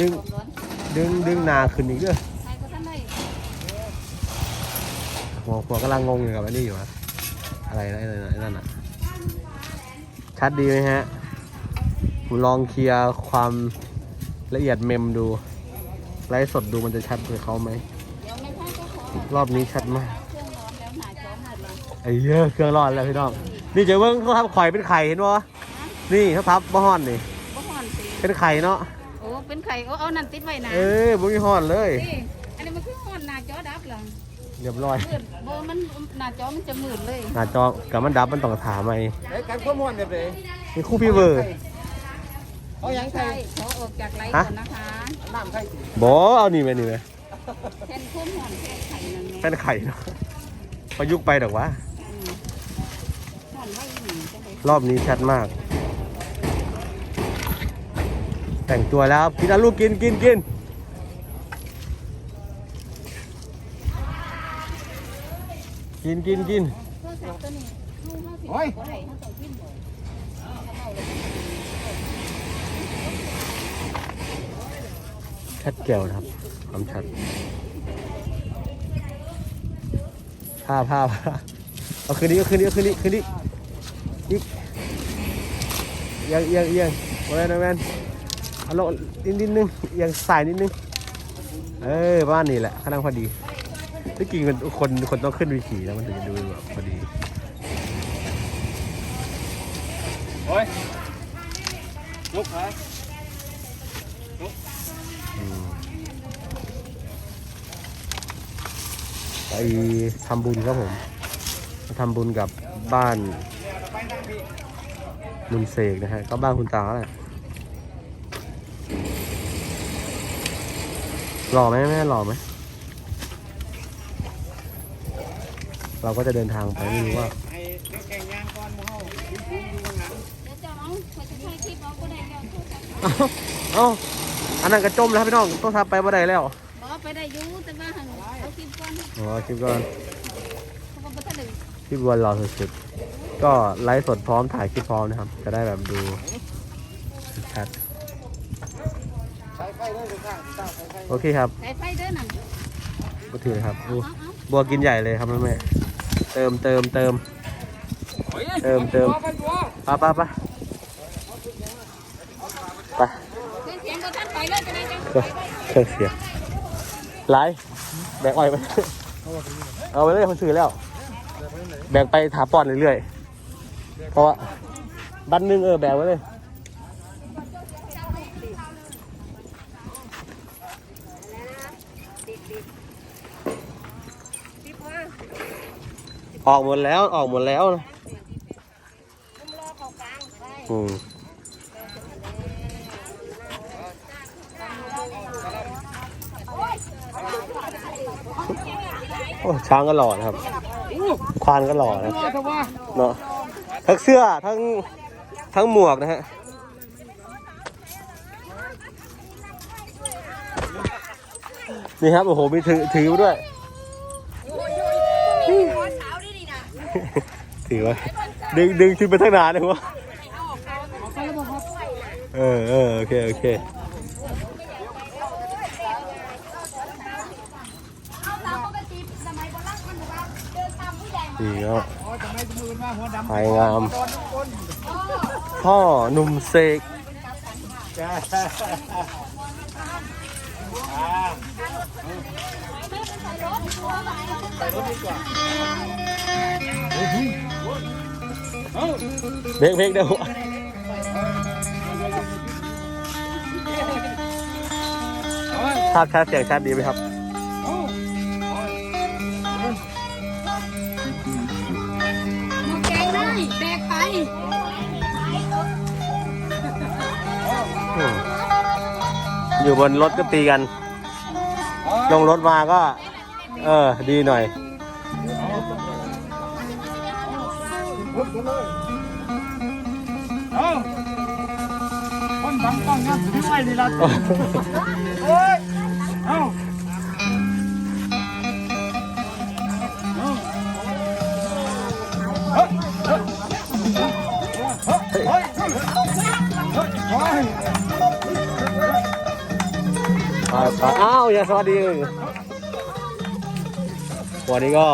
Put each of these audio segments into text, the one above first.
ดึงร้อนดึง ดึงหนาขึ้นอีกเด้อใครก็ท่านได้หัวหัวกำลังงงอยู่กับอันนี้อยู่ครับอะไรนะไอ้นั่นน่ะไอ้นั่นอะ ชัดดีไหมฮะผมลองเคลียร์ความละเอียดเมมดูไลฟ์สดดูมันจะชัดกว่าเขาไหมเดี๋ยวไม่ใช่ก็ขอรอบนี้ชัดมากเครื่องร้อนแล้วหนาจอหมดเลยไอ้เหี้ยอะเครื่องรอดแล้วพี่น้อง นี่เจะเบิ้งเขาทำข่อยเป็นไข่เห็นปะนี่เขาทับบ่ฮ้อนนี่บ่ห่อนสิเป็นไข่เนาะโอ้ เป็นไข่โอ้เอานั่นติดไว้นะเอ้ยบุ้ยฮ้อนเลย นี่อันนี้มันคือห่อนหน้าจอดับเหรอเรียบร้อย มืดบ่มันหน้าจอมันจะมืดเลยหน้าจอกับมันดับมันต้องถามไอ้ไอ้การข้อมูลแบบไหนนี่คู่พี่เวอร์เอาหยังใส่ใช่ขอออกจากไลฟ์ก่อนนะคะน้ำใส่สิบอเอานี่ไหมนี่ไหมแทนพุ่มห่อนแค่ไข่นั่นเป็นไข่เนาะประยุกต์ไปดอกวะ ห่อนไม่หนีจังเลยรอบนี้ชัดมาก แต่งตัวแล้วครับกินอะลูกกินกินกินกินกินกินโทรศัพท์ตัวนี้ลูกห้าสิบบ่ได้ห้าสองพิมพ์บ่เอาเลยชัดแก้วนะครับความชัดผ้าผ้าผ้าเอาคืนนี้เอาคืนนี้เอาคืนนี้คืนนี้อีกเอียงเอียงเอียงโอ้ยนะแมน เอาลงนิดนิดนึงเอียงสายนิดนึง เออบ้านนี่แหละข้างล่างพอดีที่จริงมันคนคนต้องขึ้นวีขี่แล้วมันถึงจะดูแบบพอดีโอ้ยลุกฮะอืมไปทำบุญครับผมไปทำบุญกับบ้านมุนเสกนะฮะก็บ้านคุณตาแหละ หล่อไหมแม่หล่อไหมเราก็จะเดินทางไปไม่รู้ว่าไอ้แข่งยางก่อนหมูเฮาคุ้มๆอยู่ข้างหลังเดี๋ยวจะเอาไปจะถ่ายคลิปเอาก็ได้แล้วโทรศัพท์เอ้าเอ้าอันนั้นกระจมแล้วครับพี่น้องต้องทับไปบ่ได้แล้วบ่ไปได้อยู่แต่ว่าหันเอาคลิปก่อนอ๋อคลิปก่อนเพราะว่าบ่ทันได้คลิปวันรอสุดๆก็ไลฟ์สดพร้อมถ่ายคลิปพร้อมนะครับ จะได้แบบดูชัด โอเคครับสายไฟเด้อนั่นก็ถือครับเอาอู้เอาเอาบัวกินใหญ่เลยครับแม่เติมเติมเติมเติมเติมไปไปไปไปเครื่องเสียงบ่ทันไปเลยจะได้จังก็เครื่องเสียงไลฟ์แบกอ้อยไปเอาไปเลยคนซื้อแล้ว แบกไปถาปอนเรื่อยๆเพราะว่าบันหนึงเออแบกไว้เลย ออกหมดแล้วออกหมดแล้วนะอืมโอ้ช้างก็หล่อนะครับ ควานก็หล่อนะเนาะทั้งเสื้อทั้งทั้งหมวกนะฮะนี่ครับโอ้โหมีถือถือด้วย ถือไว้ดึงดึงขึ้นไปทั้งนานเลยวะเออเออโอเคโอเคนี่เนาะโอ้ยทำไมจะมือมาหัวดำไฟงามพ่อหนุ่มเสก จ้าไปรถดีกว่าเบรกเบรกเดี๋ยวภาพชัดเสียงชัดดีไหมครับหมดแกงได้แบกไปอืมอยู่บนรถก็ตีกัน ลงรถมาก็ เออ ดีหน่อยเลยเอาคนบังกล้องนะถือไว้นี่ละโอ้ยเอาเอาเฮ้ยเฮ้ยเฮ้ยเฮ้ยเฮ้ยไป อ้าวอย่าสวัสดีวันนี้ก็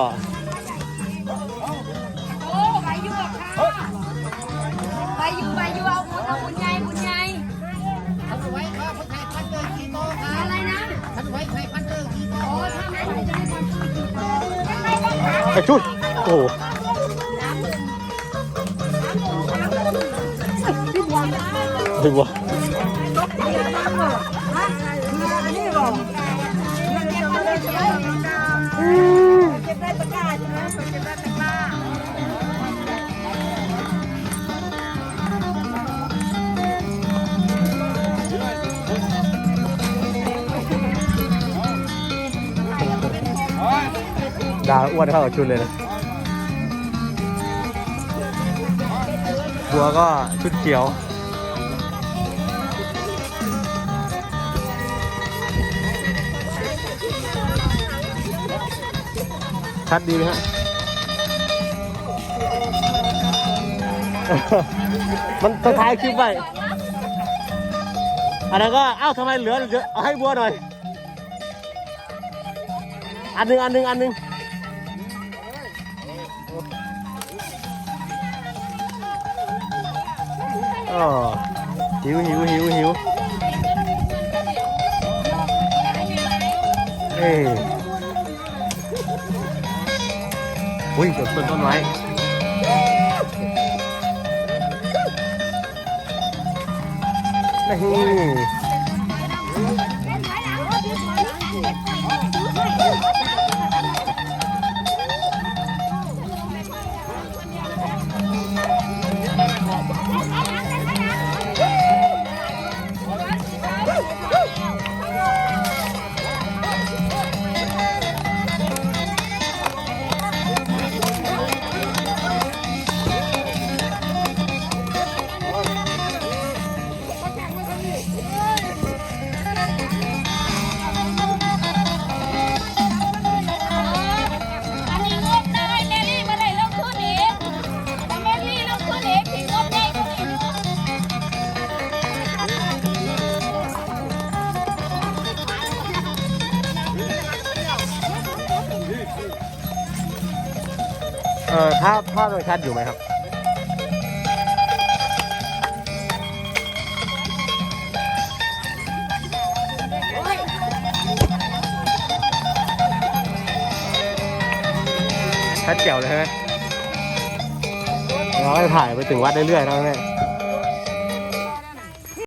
โอ้ใบยูค่ะใบยูใบยูเอาบุญเอาบุญใหญ่บุญใหญ่ท่านไว้ข้าพันไทยพันเตอร์กี่โตครัอะไรนะท่านไว้ไทยพันเตอร์กี่โตโอ้ถ้าไม่ไหวจะได้ทำช่วยกินต่อไปชุดโอ้โหถึงว ดาอ้วนเข้ากับชุดเลยนะบัวก็ชุดเขียวชัดดีไหมฮะมันตองท้ายคลิปไปอันนั้นก็เอ้าทำไมเหลือเยอะเอาให้บัวหน่อย อันหนึ่งอันหนึ่งอันหนึ่ง อ๋อหิวหิวหิวหิวเอ้ยอุ้ยเกือบชนต้นไม้นี่ เออภาพภาพมันชัดอยู่ไหมครับ ชัดเจ๋วเลยใช่ไหมเราก็ถ่ายไปถึงวัดเรื่อยๆนะแม่